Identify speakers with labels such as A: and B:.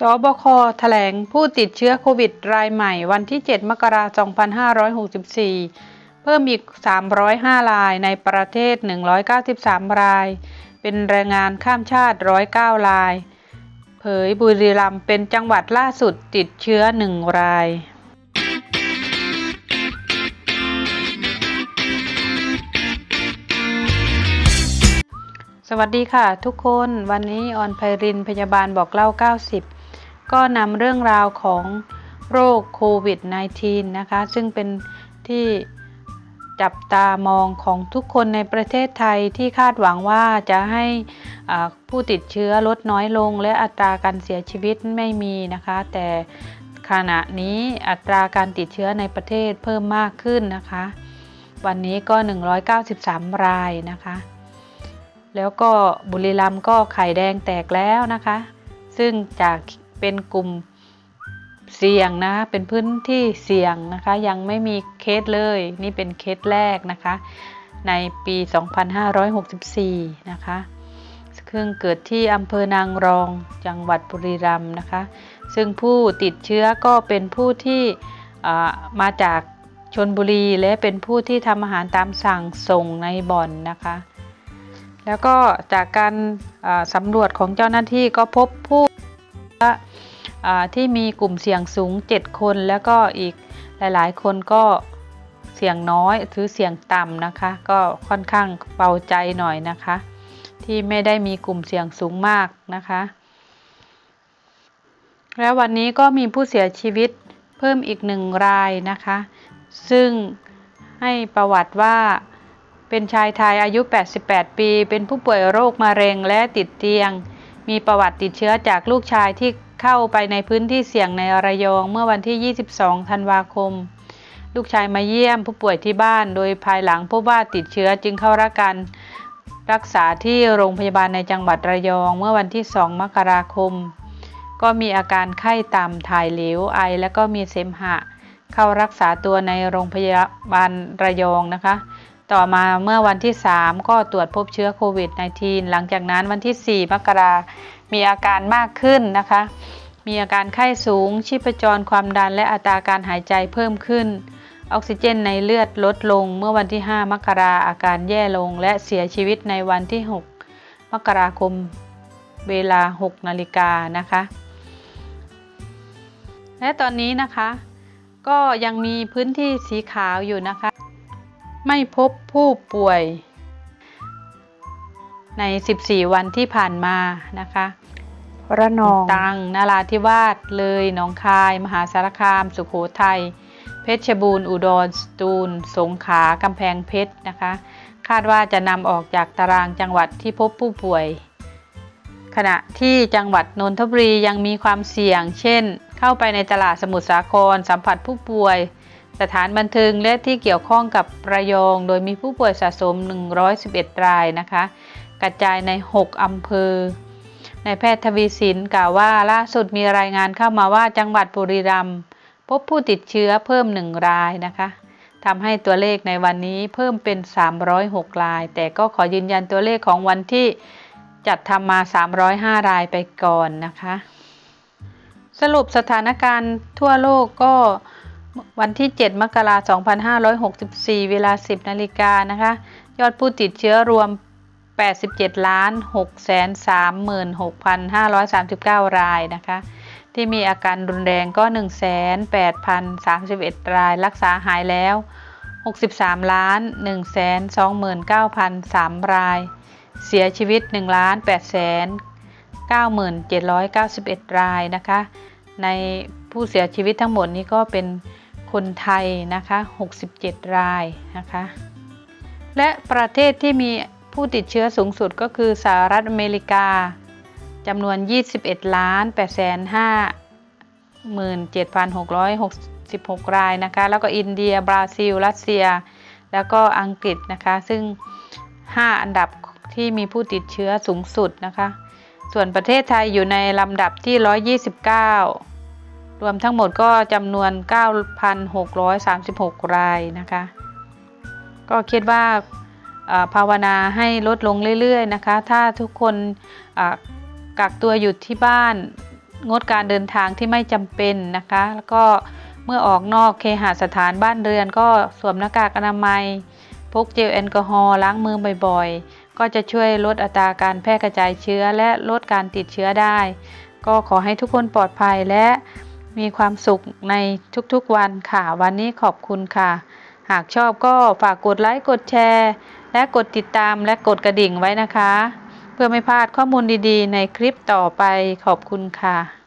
A: สบคแถลงผู้ติดเชื้อโควิดรายใหม่วันที่ 7 มกราคม 2564 เพิ่มอีก 305 รายในประเทศ 193 ราย เป็นแรงงานข้ามชาติ 109 ราย เผยบุรีรัมย์เป็นจังหวัดล่าสุดติดเชื้อ 1 รายสวัสดีค่ะทุกคนวันนี้ออนไพรินพยาบาลบอกเล่า 90 ก็นำเรื่องราวของโรคโควิด -19 นะคะ ซึ่งเป็นที่จับตามองของทุกคนในประเทศไทยที่คาดหวังว่าจะให้ผู้ติดเชื้อลดน้อยลง และอัตราการเสียชีวิตไม่มีนะคะ แต่ขณะนี้อัตราการติดเชื้อในประเทศเพิ่มมากขึ้นนะคะ วันนี้ก็ 193 รายนะคะ แล้วก็บุรีรัมย์ก็ไข่แดงแตกแล้วนะคะ ซึ่งจาก เป็นกลุ่มเสี่ยงนะ เป็นพื้นที่เสี่ยงนะคะ ยังไม่มีเคสเลย นี่เป็นเคสแรกนะคะ ในปี 2564 นะคะซึ่งเกิดที่อำเภอนางรอง จังหวัดบุรีรัมย์นะคะ ซึ่งผู้ติดเชื้อก็เป็นผู้ที่มาจากชนบุรีและเป็นผู้ที่ทำอาหารตามสั่งส่งในบ่อนนะคะ แล้วก็จากการสำรวจของเจ้าหน้าที่ก็พบผู้อ่า ที่มีกลุ่มเสี่ยงสูง 7 คน แล้วก็อีกหลายๆ คนก็เสี่ยงน้อยหรือเสี่ยงต่ำนะคะ ก็ค่อนข้างเบาใจหน่อยนะคะ ที่ไม่ได้มีกลุ่มเสี่ยงสูงมากนะคะ แล้ววันนี้ก็มีผู้เสียชีวิตเพิ่มอีกหนึ่งรายนะคะ ซึ่งให้ประวัติว่าเป็นชายไทยอายุ 88 ปี เป็นผู้ป่วยโรคมะเร็งและติดเตียง มีประวัติติดเชื้อจากลูกชายที่ เข้าไปในพื้นที่เสี่ยงในระยองเมื่อวันที่ 22 ธันวาคม ลูกชายมาเยี่ยมผู้ป่วยที่บ้าน โดยภายหลังพบว่าติดเชื้อจึงเข้ารับการรักษาที่โรงพยาบาลในจังหวัดระยองเมื่อวันที่ 2 มกราคม ก็มีอาการไข้ต่ำถ่ายเหลวไอ และก็มีเสมหะ เข้ารักษาตัวในโรงพยาบาลระยองนะคะ ต่อมาเมื่อวันที่ 3 ก็ตรวจพบเชื้อโควิด -19 หลังจากนั้นวันที่ 4 มกรามีอาการมากขึ้นนะคะ มีอาการไข้สูง ชีพจรความดันและอัตราการหายใจเพิ่มขึ้น ออกซิเจนในเลือดลดลง เมื่อวันที่ 5 มกราอาการแย่ลง และเสียชีวิตในวันที่ 6 มกราคมเวลา 6 นาฬิกานะคะ และตอนนี้นะคะ ก็ยังมีพื้นที่สีขาวอยู่นะคะ ไม่พบผู้ป่วย ใน 14 วันที่ผ่านมานะคะระนองตรังนาราธิวาสเลยหนองคาย มหาสารคาม สุโขทัย เพชรบูรณ์ อุดรสตูล สงขลากำแพงเพชรนะคะ คาดว่าจะนำออกจากตารางจังหวัดที่พบผู้ป่วย ขณะที่จังหวัดนนทบุรียังมีความเสี่ยง เช่น เข้าไปในตลาดสมุทรสาคร สัมผัสผู้ป่วย สถานบันเทิงและที่เกี่ยวข้องกับระยอง โดยมีผู้ป่วยสะสม 111 รายนะคะ กระจายใน 6 อำเภอในายแพทย์ทวีสินกล่าวว่าล่าสุดมีรายงานเข้ามาว่าจังหวัดบุรีรัมย์พบผู้ติดเชื้อเพิ่ม 1 รายนะคะทำให้ตัวเลขในวันนี้เพิ่มเป็น 306 ราย แต่ก็ขอยืนยันตัวเลขของวันที่จัดทำมา 305 รายไปก่อนนะคะ สรุปสถานการณ์ทั่วโลกก็ วันที่ 7 มกราคม 2564 เวลา 10 นาฬิกานะคะ ยอดผู้ติดเชื้อรวม 87ล้าน636,539 รายนะคะ ที่มีอาการรุนแรงก็ 1 8 0 3 1 ราย รักษาหายแล้ว 63ล้าน1 2 9 0 3ราย เสียชีวิต1ล้าน8แสน9791 รายนะคะ ในผู้เสียชีวิตทั้งหมดนี้ก็เป็น คนไทยนะคะ 67 รายนะคะ และประเทศที่มีผู้ติดเชื้อสูงสุดก็คือสหรัฐอเมริกาจำนวน 21 ล้าน8 5 17,666 รายนะคะ แล้วก็อินเดีย บราซิล รัสเซีย แล้วก็อังกฤษนะคะ ซึ่ง 5 อันดับที่มีผู้ติดเชื้อสูงสุดนะคะ ส่วนประเทศไทยอยู่ในลำดับที่ 129 รวมทั้งหมดก็จำนวน 9,636 รายนะคะ ก็คิดว่าภาวนาให้ลดลงเรื่อยๆนะคะ ถ้าทุกคนกักตัวอยู่ที่บ้าน งดการเดินทางที่ไม่จำเป็นนะคะ แล้วก็เมื่อออกนอกเคหสถานบ้านเรือน ก็สวมหน้ากากอนามัย พกเจลแอลกอฮอล์ล้างมือบ่อยๆ ก็จะช่วยลดอัตราการแพร่กระจายเชื้อและลดการติดเชื้อได้ ก็ขอให้ทุกคนปลอดภัยและ มีความสุขในทุกๆวันค่ะ วันนี้ขอบคุณค่ะ หากชอบก็ฝากกดไลค์กดแชร์ และกดติดตามและกดกระดิ่งไว้นะคะ เพื่อไม่พลาดข้อมูลดีๆ ในคลิปต่อไปขอบคุณค่ะ